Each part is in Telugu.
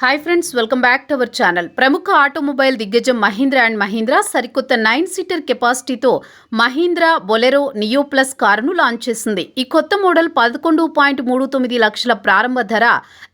Hi friends welcome back to our channel ప్రముఖ ఆటోమొబైల్ దిగ్గజం మహీంద్రా అండ్ మహీంద్రా సరికొత్త నైన్ సీటర్ కెపాసిటీతో మహీంద్రా బొలెరో నియో ప్లస్ కారును లాంచ్ చేసింది. ఈ కొత్త మోడల్ పదకొండు పాయింట్ మూడు తొమ్మిది లక్షల ప్రారంభ ధర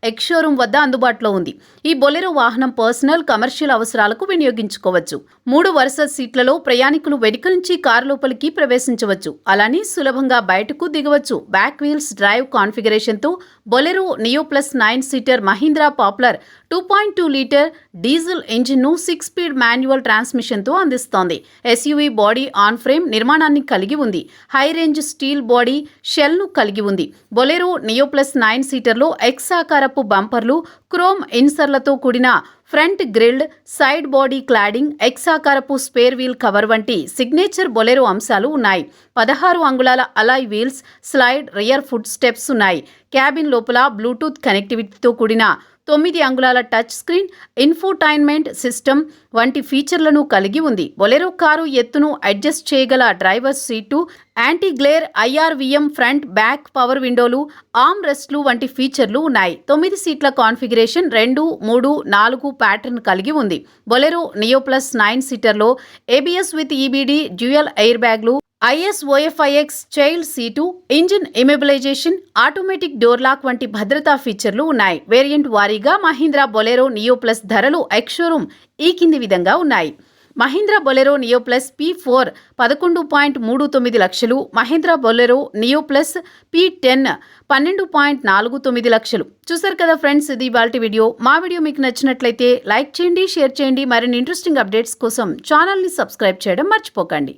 ఎక్స్ షోరూమ్ వద్ద అందుబాటులో ఉంది. ఈ బొలెరో వాహనం పర్సనల్ కమర్షియల్ అవసరాలకు వినియోగించుకోవచ్చు. మూడు వరుస సీట్లలో ప్రయాణికులు వెనుక నుంచి కారు లోపలికి ప్రవేశించవచ్చు. అలానే సులభంగా బయటకు దిగవచ్చు. Back wheels drive కాన్ఫిగరేషన్తో Bolero neo plus nine seater Mahindra popular two point two litre diesel ఇంజిన్ను six speed manual ట్రాన్స్మిషన్తో అందిస్తోంది. ఎస్యూవీ బాడీ ఆన్ ఫ్రేమ్ నిర్మాణాన్ని కలిగి ఉంది. హై రేంజ్ స్టీల్ బాడీ షెల్ను కలిగి ఉంది. బొలెరో నియో ప్లస్ నైన్ సీటర్లో ఎక్స్ ఆకారపు బంపర్లు క్రోమ్ ఇన్సర్లతో కూడిన front grilled side body cladding X ఆకారపు స్పేర్ వీల్ కవర్ వంటి సిగ్నేచర్ బొలెరో అంశాలు ఉన్నాయి. పదహారు అంగుళాల alloy wheels slide rear foot steps ఉన్నాయి. క్యాబిన్ లోపల బ్లూటూత్ కనెక్టివిటీతో కూడిన తొమ్మిది అంగుళాల టచ్ స్క్రీన్ ఇన్ఫోటైన్మెంట్ సిస్టమ్ వంటి ఫీచర్లను కలిగి ఉంది. బొలెరో కారు ఎత్తును అడ్జస్ట్ చేయగల driver seat anti glare IRVM front back power విండోలు arm రెస్ట్లు వంటి ఫీచర్లు ఉన్నాయి. తొమ్మిది సీట్ల కాన్ఫిగరేషన్ రెండు మూడు నాలుగు ప్యాటర్న్ కలిగి ఉంది. Bolero neo plus nine సీటర్లో ABS with EBD dual air బ్యాగ్లు ISOFIX child seat engine immobilization automatic door lock వంటి భద్రతా ఫీచర్లు ఉన్నాయి. వేరియంట్ వారీగా మహీంద్రా బొలెరో నియో ప్లస్ ధరలు ఎక్స్షోరూమ్ ఈ కింది విధంగా ఉన్నాయి. Mahindra Bolero neo plus P four పదకొండు పాయింట్ మూడు తొమ్మిది లక్షలు Mahindra Bolero neo plus P ten పన్నెండు పాయింట్ నాలుగు తొమ్మిది లక్షలు. చూసారు కదా ఫ్రెండ్స్ ఇది ఇవాళ వీడియో. మా వీడియో మీకు నచ్చినట్లయితే లైక్ చేయండి షేర్ చేయండి. మరిన్ని ఇంట్రెస్టింగ్ అప్డేట్స్ కోసం ఛానల్ని సబ్స్క్రైబ్ చేయడం మర్చిపోకండి.